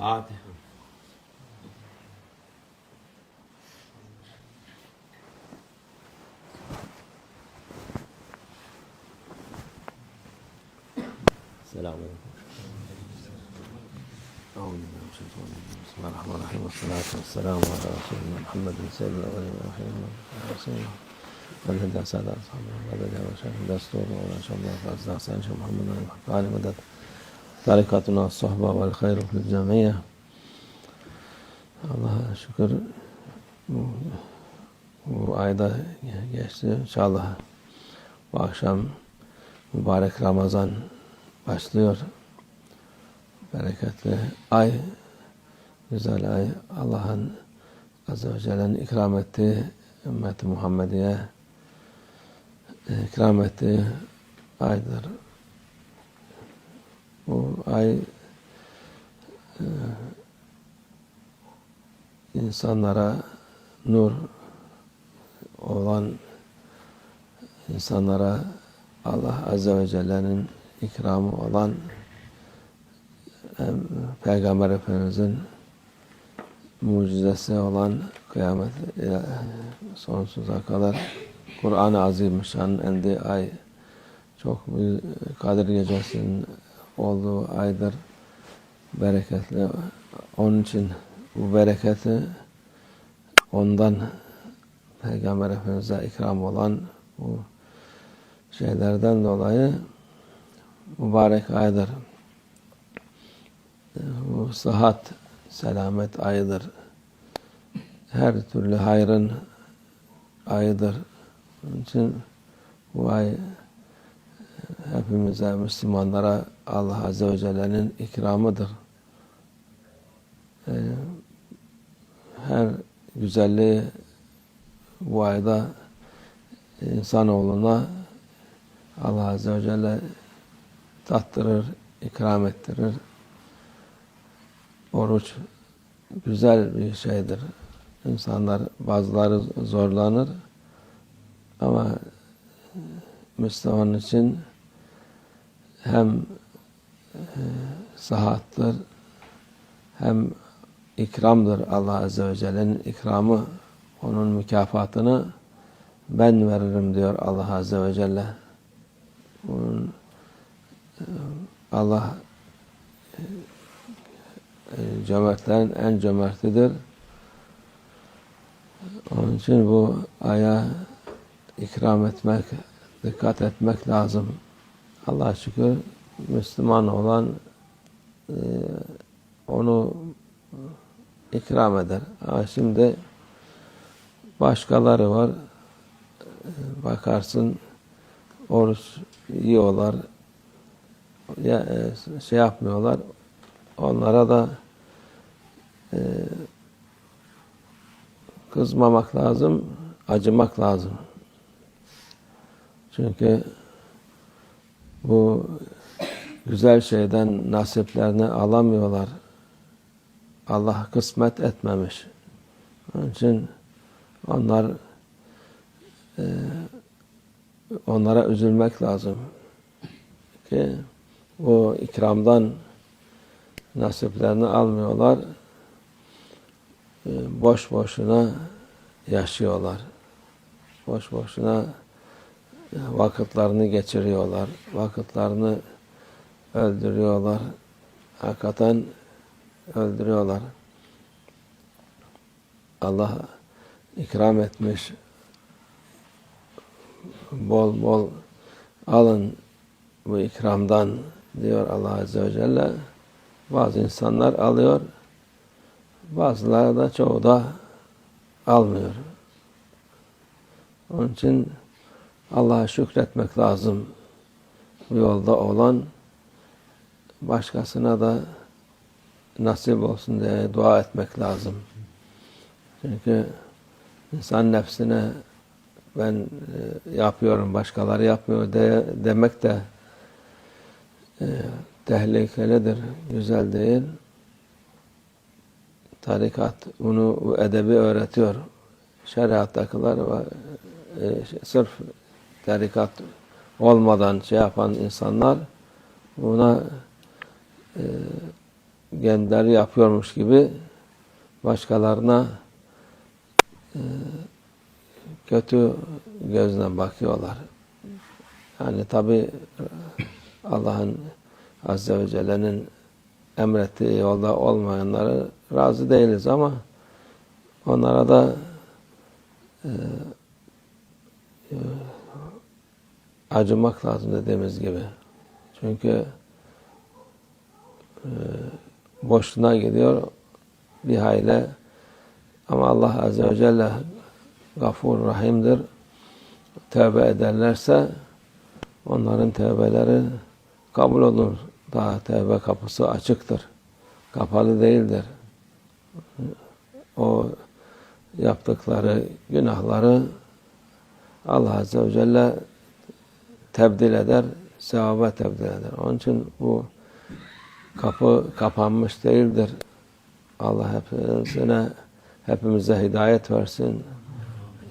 Fatiha. Selamünaleyküm. أعوذ بالله من الشيطان الرجيم. بسم الله الرحمن الرحيم. والصلاة والسلام على رسولنا محمد سيد الأولين والآخرين رسول الله والهدى سادة أصحابه والهدى وشهد. دستور ولا شاء الله فأزدى حسين محمد وعلى مدد tarikatına, sohba ve hayru fil camiye. Allah'a şükür bu, bu ayda geçti. İnşallah bu akşam mübarek Ramazan başlıyor. Bereketli ay, güzel ay. Allah'ın Azze ve Celle'nin ikram ettiği ümmeti Muhammediye ikram ettiği aydır. Ay e, insanlara nur olan insanlara Allah Azze ve Celle'nin ikramı olan hem Peygamber Efendimiz'in mucizesi olan kıyamet ile sonsuza kadar Kur'an-ı Azimüşşan'ın endi ay çok büyük Kadir Gecesi'nin olduğu aydır. Bereketli. Onun için bu bereketi ondan Peygamber Efendimiz'e ikram olan bu şeylerden dolayı mübarek aydır. Bu sıhhat, selamet ayıdır. Her türlü hayrın ayıdır. Onun için bu ay hepimize, Müslümanlara Allah Azze ve Celle'nin ikramıdır. Ee, her güzelliği bu ayda insanoğluna Allah Azze ve Celle tattırır, ikram ettirir. Oruç güzel bir şeydir. İnsanlar bazıları zorlanır ama Müslüman için hem e, sıhhattır hem ikramdır Allah Azze ve Celle'nin ikramı onun mükafatını ben veririm diyor Allah Azze ve Celle. Bunun, e, Allah e, cömertlerin en cömertidir. Onun için bu aya ikram etmek, dikkat etmek lazım. Allah'a şükür Müslüman olan e, onu ikram eder. Ama şimdi başkaları var. E, bakarsın oruç yiyorlar. Ya, e, şey yapmıyorlar. Onlara da kızmamak lazım, acımak lazım. Çünkü bu güzel şeyden nasiplerini alamıyorlar. Allah kısmet etmemiş. Onun için onlar e, onlara üzülmek lazım. Ki o ikramdan nasiplerini almıyorlar. E, boş boşuna yaşıyorlar. Boş boşuna vakitlerini geçiriyorlar. Vakitlerini öldürüyorlar. Hakikaten öldürüyorlar. Allah ikram etmiş. Bol bol alın bu ikramdan diyor Allah Azze ve Celle. Bazı insanlar alıyor. Bazıları da çoğu da almıyor. Onun için Allah'a şükretmek lazım. Bu yolda olan başkasına da nasip olsun diye dua etmek lazım. Çünkü insan nefsine ben e, yapıyorum, başkaları yapmıyor de, demek de e, tehlikelidir, güzel değil. Tarikat bunu bu edebi öğretiyor. Şeriattakiler ve e, sırf tarikat olmadan şey yapan insanlar buna e, kendileri yapıyormuş gibi başkalarına e, kötü gözle bakıyorlar. Yani tabi Allah'ın Azze ve Celle'nin emrettiği yolda olmayanları razı değiliz ama onlara da e, acımak lazım dediğimiz gibi. Çünkü e, boşluğuna gidiyor bir hayle ama Allah Azze ve Celle gafur rahimdir. Tövbe ederlerse onların tövbeleri kabul olur. Daha tövbe kapısı açıktır. Kapalı değildir. O yaptıkları günahları Allah Azze ve Celle tebdil eder, sevaba tebdil eder. Onun için bu kapı kapanmış değildir. Allah hepsine, hepimize hidayet versin.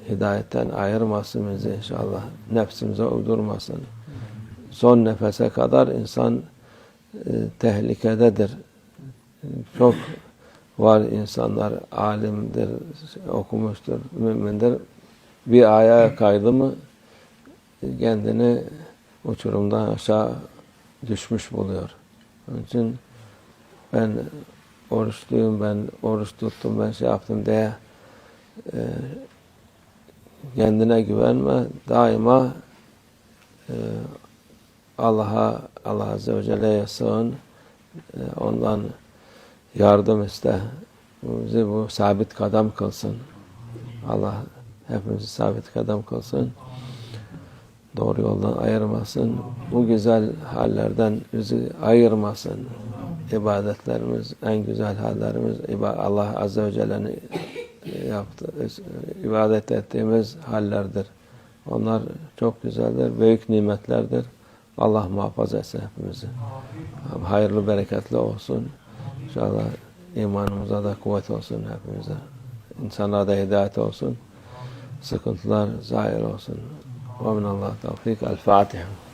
Hidayetten ayırmasın bizi inşallah. Nefsimize uydurmasın. Son nefese kadar insan e, tehlikededir. Çok var insanlar alimdir, okumuştur, mümindir. Bir ayağa kaydı mı kendini uçurumdan aşağı düşmüş buluyor. Onun için ben oruçluyum, ben oruç tuttum, ben şey yaptım diye e, kendine güvenme. Daima e, Allah'a, Allah Azze ve Celle'ye sığın. E, ondan yardım iste. Bizi bu sabit kadam kılsın. Allah hepimizi sabit kadam kılsın. Doğru yoldan ayırmasın. Bu güzel hallerden bizi ayırmasın. İbadetlerimiz, en güzel hallerimiz Allah Azze ve Celle'nin yaptı, ibadet ettiğimiz hallerdir. Onlar çok güzeldir, büyük nimetlerdir. Allah muhafaza etsin hepimizi. Hayırlı, bereketli olsun. İnşallah imanımıza da kuvvet olsun hepimize. İnsanlara da hidayet olsun. Sıkıntılar zahir olsun. ومن الله توفيق الفاتحة.